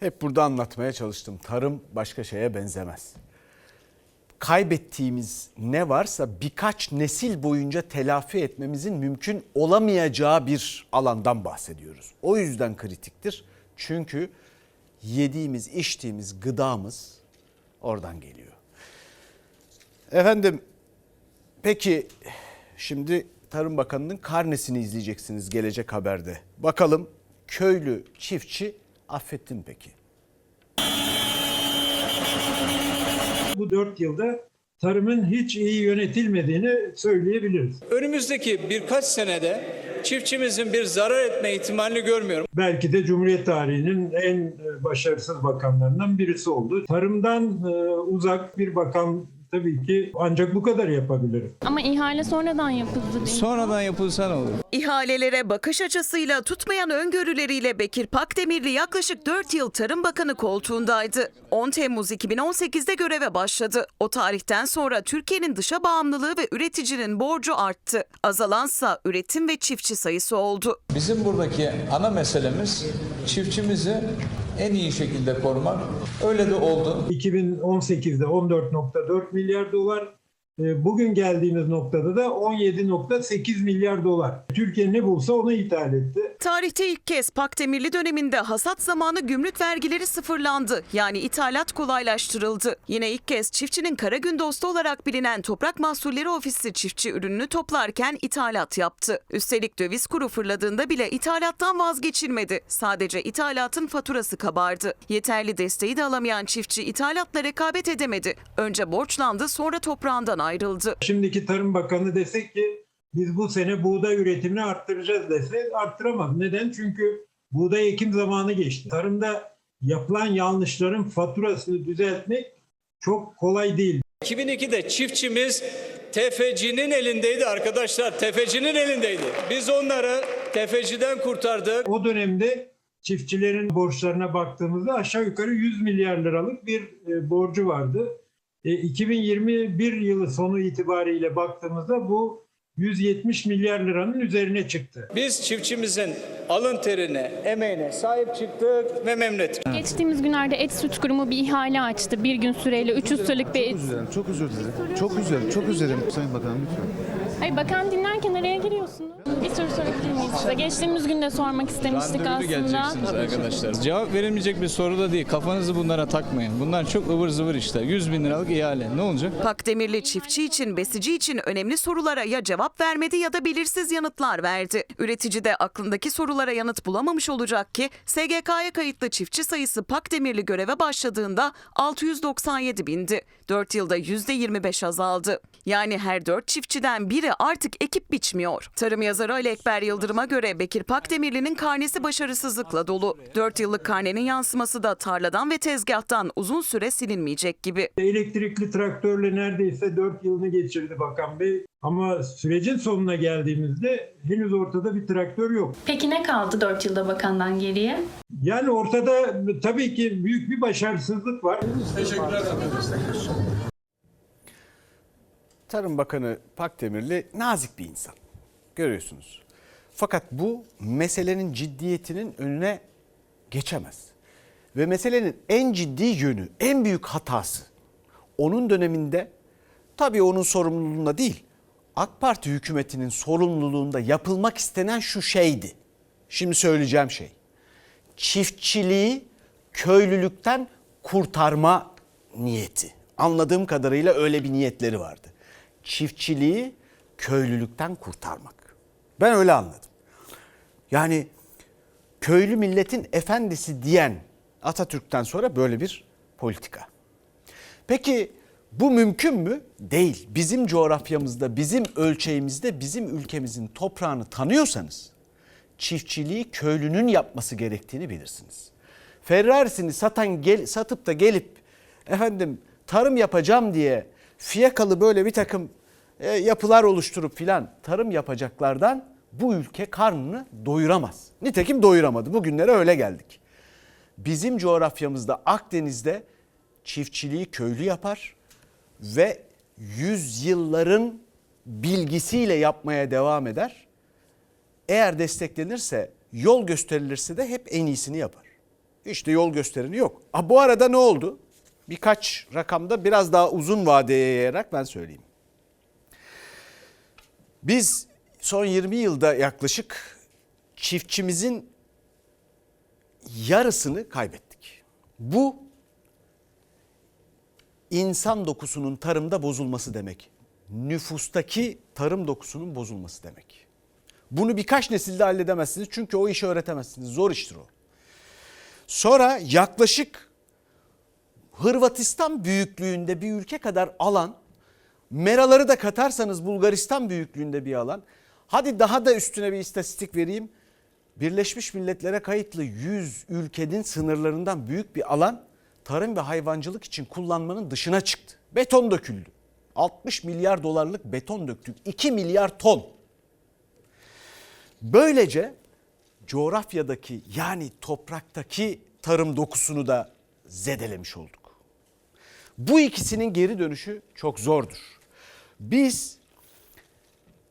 Hep burada anlatmaya çalıştım. Tarım başka şeye benzemez. Kaybettiğimiz ne varsa birkaç nesil boyunca telafi etmemizin mümkün olamayacağı bir alandan bahsediyoruz. O yüzden kritiktir. Çünkü yediğimiz, içtiğimiz gıdamız oradan geliyor. Efendim peki şimdi Tarım Bakanı'nın karnesini izleyeceksiniz gelecek haberde. Bakalım köylü çiftçi affetti mi peki? Bu dört yılda tarımın hiç iyi yönetilmediğini söyleyebiliriz. Önümüzdeki birkaç senede çiftçimizin bir zarar etme ihtimalini görmüyorum. Belki de Cumhuriyet tarihinin en başarısız bakanlarından birisi oldu. Tarımdan e, uzak bir bakan tabii ki ancak bu kadar yapabilir. Ama ihale sonradan yapıldı değil. Sonradan yapılsa ne olur? İhalelere bakış açısıyla tutmayan öngörüleriyle Bekir Pakdemirli yaklaşık 4 yıl Tarım Bakanı koltuğundaydı. 10 Temmuz 2018'de göreve başladı. O tarihten sonra Türkiye'nin dışa bağımlılığı ve üreticinin borcu arttı. Azalansa üretim ve çiftçi sayısı oldu. Bizim buradaki ana meselemiz çiftçimizi en iyi şekilde korumak. Öyle de oldu. 2018'de 14.4 milyar dolar, bugün geldiğimiz noktada da 17.8 milyar dolar. Türkiye ne bulsa onu ithal etti. Tarihte ilk kez Pakdemirli döneminde hasat zamanı gümrük vergileri sıfırlandı. Yani ithalat kolaylaştırıldı. Yine ilk kez çiftçinin kara gün dostu olarak bilinen Toprak Mahsulleri Ofisi çiftçi ürününü toplarken ithalat yaptı. Üstelik döviz kuru fırladığında bile ithalattan vazgeçilmedi. Sadece ithalatın faturası kabardı. Yeterli desteği de alamayan çiftçi ithalatla rekabet edemedi. Önce borçlandı sonra toprağından ayrıldı. Şimdiki Tarım Bakanı desek ki biz bu sene buğday üretimini arttıracağız dese arttıramaz. Neden? Çünkü buğday ekim zamanı geçti. Tarımda yapılan yanlışların faturasını düzeltmek çok kolay değil. 2002'de çiftçimiz tefecinin elindeydi arkadaşlar. Tefecinin elindeydi. Biz onları tefeciden kurtardık. O dönemde çiftçilerin borçlarına baktığımızda aşağı yukarı 100 milyar liralık bir e, borcu vardı. E, 2021 yılı sonu itibariyle baktığımızda bu 170 milyar liranın üzerine çıktı. Biz çiftçimizin alın terine, emeğine sahip çıktık ve memnun ettik. Geçtiğimiz günlerde Et Süt Kurumu bir ihale açtı. Bir gün süreyle 300 liralık bir et. Çok üzüldüm, çok üzüldüm, çok üzüldüm Sayın Bakanım lütfen. Hayır bakan dinlerken araya giriyorsunuz. Size? Geçtiğimiz günde sormak istemiştik aslında. arkadaşlar. Cevap verilmeyecek bir soru da değil. Kafanızı bunlara takmayın. Bunlar çok ıvır zıvır işler. 100 bin liralık ihale. Ne olacak? Pakdemirli çiftçi için, besici için önemli sorulara ya cevap vermedi ya da belirsiz yanıtlar verdi. Üretici de aklındaki sorulara yanıt bulamamış olacak ki SGK'ya kayıtlı çiftçi sayısı Pakdemirli göreve başladığında 697 bindi. 4 yılda %25 azaldı. Yani her 4 çiftçiden biri artık ekip biçmiyor. Tarım yazarı Ali Ekber Yıldırım'a göre Bekir Pakdemirli'nin karnesi başarısızlıkla dolu. 4 yıllık karnenin yansıması da tarladan ve tezgahtan uzun süre silinmeyecek gibi. Elektrikli traktörle neredeyse 4 yılını geçirdi Bakan Bey. Ama sürecin sonuna geldiğimizde henüz ortada bir traktör yok. Peki ne kaldı 4 yılda bakandan geriye? Yani ortada tabii ki büyük bir başarısızlık var. Tarım Bakanı Pakdemirli nazik bir insan. Görüyorsunuz. Fakat bu meselenin ciddiyetinin önüne geçemez. Ve meselenin en ciddi yönü, en büyük hatası onun döneminde tabii onun sorumluluğunda değil, AK Parti hükümetinin sorumluluğunda yapılmak istenen şu şeydi. Şimdi söyleyeceğim şey. Çiftçiliği köylülükten kurtarma niyeti. Anladığım kadarıyla öyle bir niyetleri vardı. Çiftçiliği köylülükten kurtarmak. Ben öyle anladım. Yani köylü milletin efendisi diyen Atatürk'ten sonra böyle bir politika. Peki bu mümkün mü? Değil. Bizim coğrafyamızda, bizim ölçeğimizde, bizim ülkemizin toprağını tanıyorsanız çiftçiliği köylünün yapması gerektiğini bilirsiniz. Ferrari'sini satan gel, satıp da gelip efendim tarım yapacağım diye fiyakalı böyle bir takım e, yapılar oluşturup filan tarım yapacaklardan bu ülke karnını doyuramaz. Nitekim doyuramadı. Bugünlere öyle geldik. Bizim coğrafyamızda Akdeniz'de çiftçiliği köylü yapar ve yüzyılların bilgisiyle yapmaya devam eder. Eğer desteklenirse, yol gösterilirse de hep en iyisini yapar. Hiç de yol göstereni yok. Ha, bu arada ne oldu? Birkaç rakamda biraz daha uzun vadeye yayarak ben söyleyeyim. Biz son 20 yılda yaklaşık çiftçimizin yarısını kaybettik. Bu insan dokusunun tarımda bozulması demek. Nüfustaki tarım dokusunun bozulması demek. Bunu birkaç nesilde halledemezsiniz çünkü o işi öğretemezsiniz. Zor iştir o. Sonra yaklaşık Hırvatistan büyüklüğünde bir ülke kadar alan, meraları da katarsanız Bulgaristan büyüklüğünde bir alan. Hadi daha da üstüne bir istatistik vereyim. Birleşmiş Milletler'e kayıtlı 100 ülkenin sınırlarından büyük bir alan tarım ve hayvancılık için kullanmanın dışına çıktı. Beton döküldü. 60 milyar dolarlık beton döktük. 2 milyar ton. Böylece coğrafyadaki yani topraktaki tarım dokusunu da zedelemiş olduk. Bu ikisinin geri dönüşü çok zordur. Biz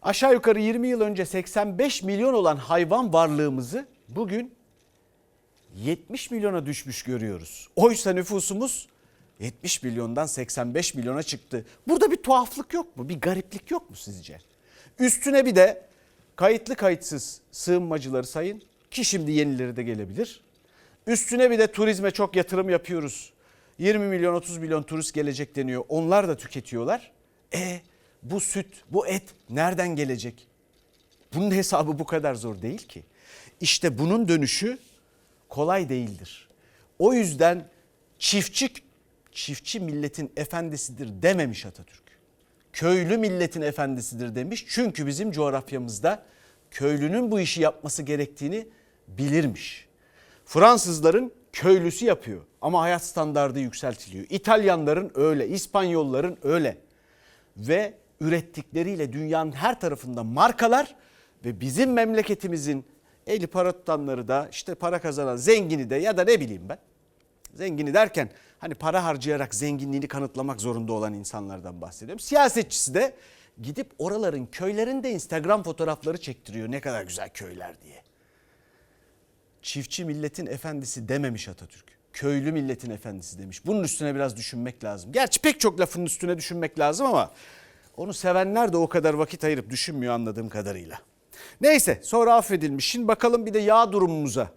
aşağı yukarı 20 yıl önce 85 milyon olan hayvan varlığımızı bugün 70 milyona düşmüş görüyoruz. Oysa nüfusumuz 70 milyondan 85 milyona çıktı. Burada bir tuhaflık yok mu? Bir gariplik yok mu sizce? Üstüne bir de kayıtlı kayıtsız sığınmacıları sayın ki şimdi yenileri de gelebilir. Üstüne bir de turizme çok yatırım yapıyoruz. 20 milyon 30 milyon turist gelecek deniyor. Onlar da tüketiyorlar. E bu süt, bu et nereden gelecek? Bunun hesabı bu kadar zor değil ki. İşte bunun dönüşü kolay değildir. O yüzden çiftçi çiftçi milletin efendisidir dememiş Atatürk. Köylü milletin efendisidir demiş. Çünkü bizim coğrafyamızda köylünün bu işi yapması gerektiğini bilirmiş. Fransızların köylüsü yapıyor ama hayat standardı yükseltiliyor. İtalyanların öyle, İspanyolların öyle. Ve ürettikleriyle dünyanın her tarafında markalar ve bizim memleketimizin eli para tutanları da işte para kazanan zengini de ya da ne bileyim ben. Zengini derken hani para harcayarak zenginliğini kanıtlamak zorunda olan insanlardan bahsediyorum. Siyasetçisi de gidip oraların köylerinde Instagram fotoğrafları çektiriyor ne kadar güzel köyler diye. Çiftçi milletin efendisi dememiş Atatürk. Köylü milletin efendisi demiş. Bunun üstüne biraz düşünmek lazım. Gerçi pek çok lafın üstüne düşünmek lazım ama onu sevenler de o kadar vakit ayırıp düşünmüyor anladığım kadarıyla. Neyse sonra affedilmiş. Şimdi bakalım bir de yağ durumumuza.